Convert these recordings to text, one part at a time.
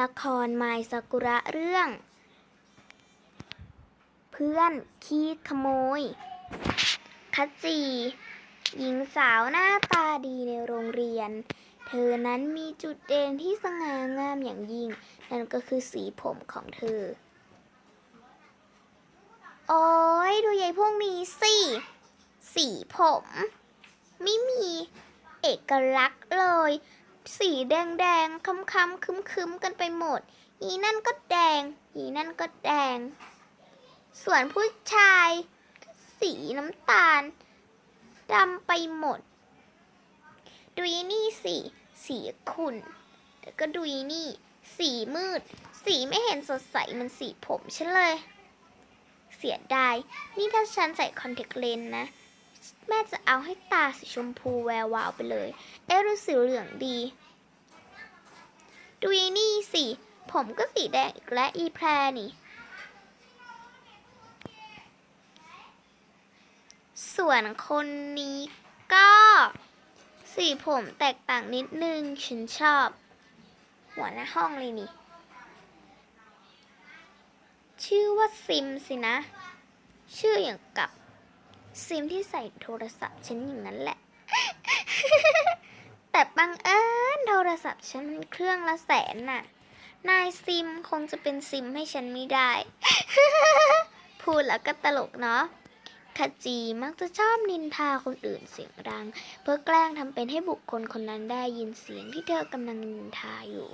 ละครไมซากุระเรื่อง เพื่อนขี้ขโมย คัจจี หญิงสาวหน้าตาดีในโรงเรียน เธอนั้นมีจุดเด่นที่สง่างามอย่างยิ่ง นั่นก็คือสีผมของเธอ โอ้ยดูยายพวกนี้สิ สีผม ไม่มีเอกลักษณ์เลย สีแดงแดงๆค้ำๆคึมๆกันไปหมด อีนั่นก็แดง อีนั่นก็แดง ส่วนผู้ชายสีน้ำตาลดำไปหมด ดูนี่สิสีขุ่นแล้วก็ดูนี่ สีมืด สีไม่เห็นสดใสมันสีผมฉันเลย เสียดาย นี่ถ้าฉันใส่คอนแทคเลนส์นะ แม่จะเอาให้ตาสีชมพูแวววาวไปเลย เอ๊ะรู้สีเหลืองดี ดูอีนี่สิ ผมก็สีแดงอีกแล้วอีแพรนี่ ส่วนคนนี้ก็ สีผมแตกต่างนิดนึง ฉันชอบ หัวหน้าห้องเลยนี่ ชื่อว่าซิมสินะ ชื่ออย่างกับ ซิมที่ใส่โทรศัพท์ฉันอย่างนั้นแหละ แต่บังเอิญโทรศัพท์ฉันมันเครื่องละแสนน่ะ นายซิมคงจะเป็นซิมให้ฉันไม่ได้ พูดแล้วก็ตลกเนาะคาจีมักจะชอบนินทาคนอื่นเสียงดัง เพื่อแกล้งทำเป็นให้บุคคลคนนั้นได้ยินเสียงที่เธอกำลังนินทาอยู่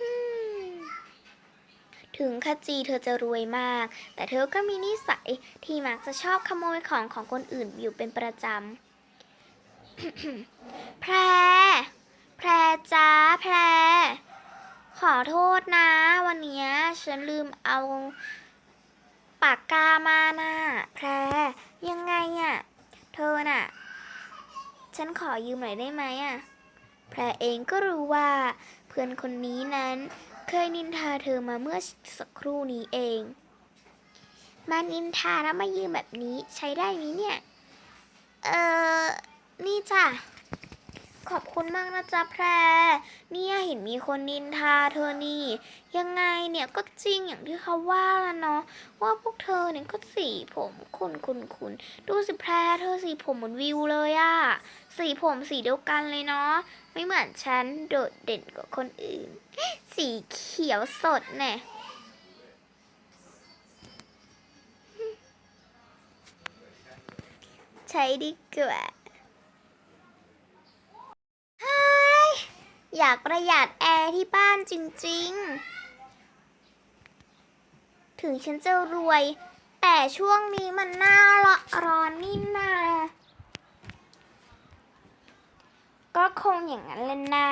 อืม ถึงคาจีเธอจะรวยมาก แต่เธอก็มีนิสัยที่มักจะชอบขโมยของของคนอื่นอยู่เป็นประจำ แพร แพรจ้าแพร ขอโทษนะ วันนี้ฉันลืมเอาปากกามาน่ะแพร ยังไงอะ่ะ เธอน่ะ ฉันขอยืมหน่อยได้ไหมอะ่ะแพรเองก็รู้ว่าเพื่อนคนนี้นั้น เคยนินทาเธอมาเมื่อสักครู่นี้เอง มานินทาแล้วมายืมแบบนี้ใช้ได้ไหมเนี่ย เอ่อ คุณมากนะจ๊ะแพร เนี่ยเห็นมีคนนินทาเธอนี่ ยังไงเนี่ยก็จริงอย่างที่เขาว่าล้วเนาะว่าพวกเธอเนี่ยก็สีผมขุนขุนขุนดูสิแพรเธอสีผมเหมือนวิวเลยอะสีผมสีเดียวกันเลยเนาะไม่เหมือนฉันโดดเด่นกว่าคนอื่น สีเขียวสดแน่ใช้ดีกว่าเฮ้ย อยากประหยัดแอร์ที่บ้านจริงๆ ถึงฉันจะรวย แต่ช่วงนี้มันหน้าละร้อนนี่นา ก็คงอย่างนั้นเลยนะ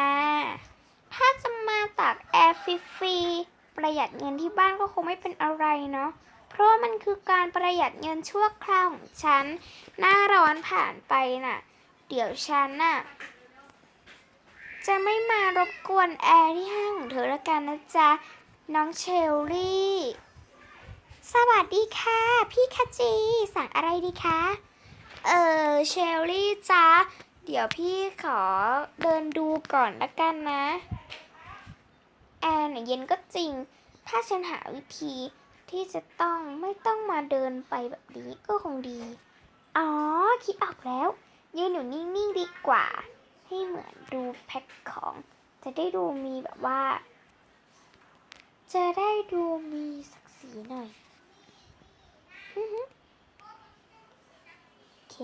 ถ้าจะมาตากแอร์ฟรีๆประหยัดเงินที่บ้านก็คงไม่เป็นอะไรเนาะเพราะมันคือการประหยัดเงินชั่วคราวของฉัน หน้าร้อนผ่านไปน่ะ เดี๋ยวฉันน่ะ จะไม่มารบกวนแอร์ที่ห้างของเธอละกันนะจ๊ะ น้องเชลลี่ สวัสดีค่ะ พี่คาจี สั่งอะไรดีคะ เออเชลลี่จ๊ะ เดี๋ยวพี่ขอเดินดูก่อนละกันนะ แอร์เนี่ยเย็นก็จริง ถ้าฉันหาวิธีที่จะต้องไม่ต้องมาเดินไปแบบนี้ก็คงดี อ๋อ คิดออกแล้ว ยืนอยู่นิ่ง ๆ ดีกว่า ให้เหมือนดูแพ็คของ จะได้ดูมีแบบว่า จะได้ดูมีศักดิ์ศรีหน่อยโอเค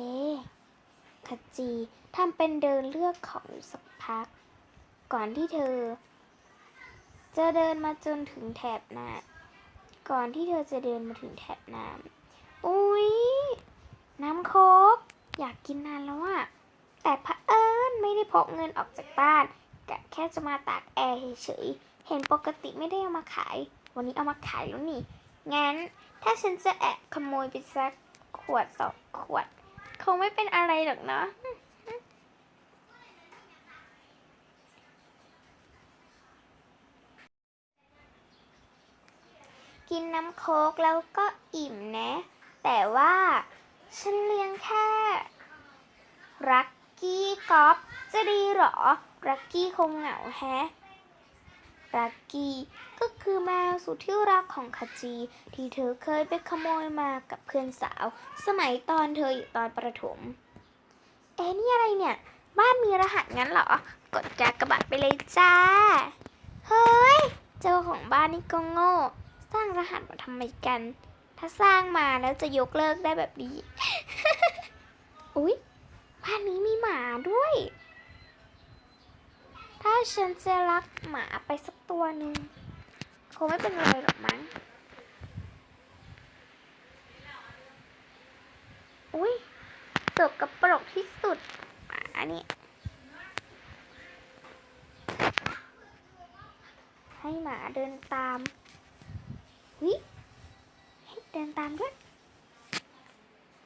ขจีทำเป็นเดินเลือกของสักพัก ก่อนที่เธอ จะเดินมาจนถึงแถบน้าก่อนที่เธอจะเดินมาถึงแถบน้ำอุ๊ยน้ำโคกอยากกินนานแล้วอะแต่เผอิญ ไม่ได้พกเงินออกจากบ้านกะแค่จะมาตากแอร์เฉยๆเห็นปกติไม่ได้เอามาขาย วันนี้เอามาขายแล้วนี่ งั้น ถ้าฉันจะแอบขโมยไปสักขวดสองขวด คงไม่เป็นอะไรหรอกเนาะกินน้ำโค้กแล้วก็อิ่มนะ แต่ว่าฉันเลี้ยงแค่ รักกี้กอฟ จะดีเหรอ รักกี้คงเหงาแฮะ รักกี้ก็คือแมวสุดที่รักของคาจี ที่เธอเคยไปขโมยมากับเพื่อนสาว สมัยตอนเธออยู่ตอนประถม เอ๊นี่อะไรเนี่ย บ้านมีรหัสงั้นเหรอ กดกากระบาทไปเลยจ้า เฮ้ย เจ้าของบ้านนี่ก็โง่ สร้างรหัสมาทำไมกัน ถ้าสร้างมาแล้วจะยกเลิกได้แบบนี้ ฉันจะรักหมาไปสักตัวหนึ่งคงไม่เป็นไรหรอกมั้ง อุ้ยสกปรกที่สุดหมาเนี่ยให้หมาเดินตามวิให้เดินตามด้วย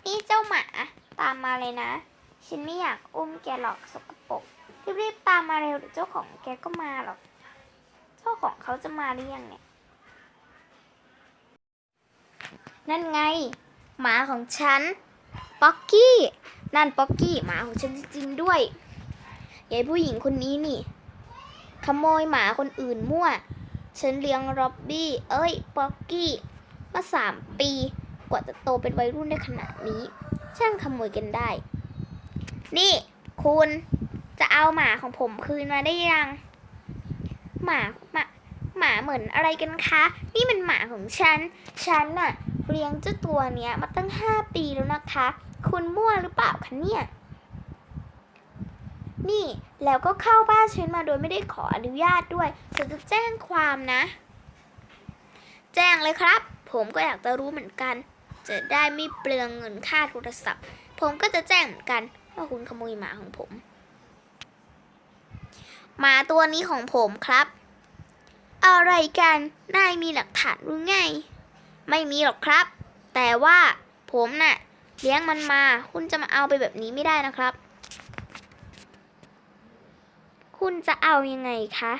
นี่เจ้าหมาตามมาเลยนะ ฉันไม่อยากอุ้มแกหรอกสกปรก รีบๆตามมาเร็วเดี๋ยวเจ้าของแกก็มาหรอก เจ้าของเขาจะมาหรือยังเนี่ย นั่นไง หมาของฉัน ป๊อกกี้ นั่นป๊อกกี้ หมาของฉันจริงๆด้วยยายผู้หญิงคนนี้นี่ ขโมยหมาคนอื่นมั่ว ฉันเลี้ยงร็อบบี้ เอ้ย ป๊อกกี้ มาสามปี กว่าจะโตเป็นวัยรุ่นได้ขนาดนี้ ช่างขโมยกันได้ นี่ คุณ จะเอาหมาของผมคืนมาได้ยัง หมาหมาหมาเหมือนอะไรกันคะ นี่มันหมาของฉัน ฉันน่ะเลี้ยงเจ้าตัวเนี้ยมาตั้งห้าปีแล้วนะคะ คุณมั่วหรือเปล่าคะเนี่ย นี่แล้วก็เข้าบ้านฉันมาโดยไม่ได้ขออนุญาตด้วย ฉันจะแจ้งความนะ แจ้งเลยครับ ผมก็อยากจะรู้เหมือนกัน จะได้ไม่เปลืองเงินค่าโทรศัพท์ ผมก็จะแจ้งเหมือนกันว่าคุณขโมยหมาของผม หมาตัวนี้ของผมครับ อะไรกัน นายมีหลักฐานหรือไง ไม่มีหรอกครับ แต่ว่าผมน่ะเลี้ยงมันมา คุณจะมาเอาไปแบบนี้ไม่ได้นะครับ คุณจะเอายังไงคะ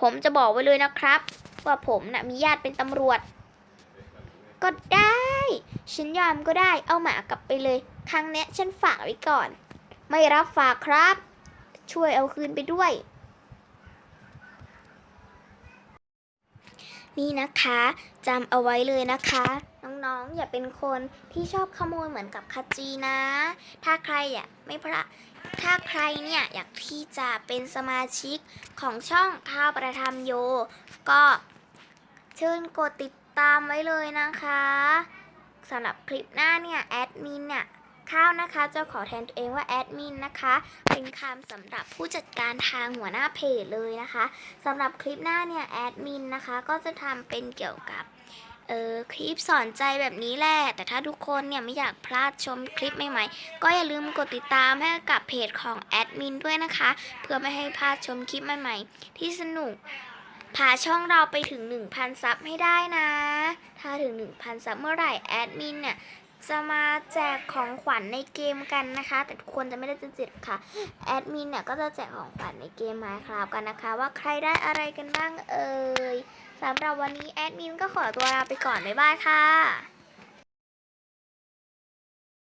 ผมจะบอกไว้เลยนะครับ ว่าผมน่ะมีญาติเป็นตำรวจ ก็ได้ ฉันยอมก็ได้ เอาหมากลับไปเลย ครั้งเนี้ยฉันฝากไว้ก่อน ไม่รับฝากครับ ช่วยเอาคืนไปด้วย นี่นะคะจำเอาไว้เลยนะคะ น้องๆอย่าเป็นคนที่ชอบขโมยเหมือนกับคาจีนะ ถ้าใครอะไม่พระถ้าใครเนี่ยอยากที่จะเป็นสมาชิกของช่องข้าวประทามโย ก็เชิญกดติดตามไว้เลยนะคะสำหรับคลิปหน้าเนี่ย แอดมินเนี่ย ข้าวนะคะ จะขอแทนตัวเองว่าแอดมินนะคะ เป็นคำสำหรับผู้จัดการทางหัวหน้าเพจเลยนะคะสำหรับคลิปหน้าเนี่ยแอดมินนะคะ ก็จะทำเป็นเกี่ยวกับเออคลิปสอนใจแบบนี้แหละ แต่ถ้าทุกคนเนี่ยไม่อยากพลาดชมคลิปใหม่ๆ ก็อย่าลืมกดติดตามให้กับเพจของแอดมินด้วยนะคะ เพื่อไม่ให้พลาดชมคลิปใหม่ๆ ที่สนุกพาช่องเราไปถึง 1,000 ซับให้ได้นะ ถ้าถึง 1,000 ซับเมื่อไหร่แอดมินเนี่ย จะมาแจกของขวัญในเกมกันนะคะ แต่ทุกคนจะไม่ได้จะจิตค่ะ แอดมินเนี่ยก็จะแจกของขวัญในเกมมาคราบกันนะคะ ว่าใครได้อะไรกันบ้างเอ่ยสำหรับวันนี้แอดมินก็ขอตัวลาไปก่อน บ๊ายบายค่ะ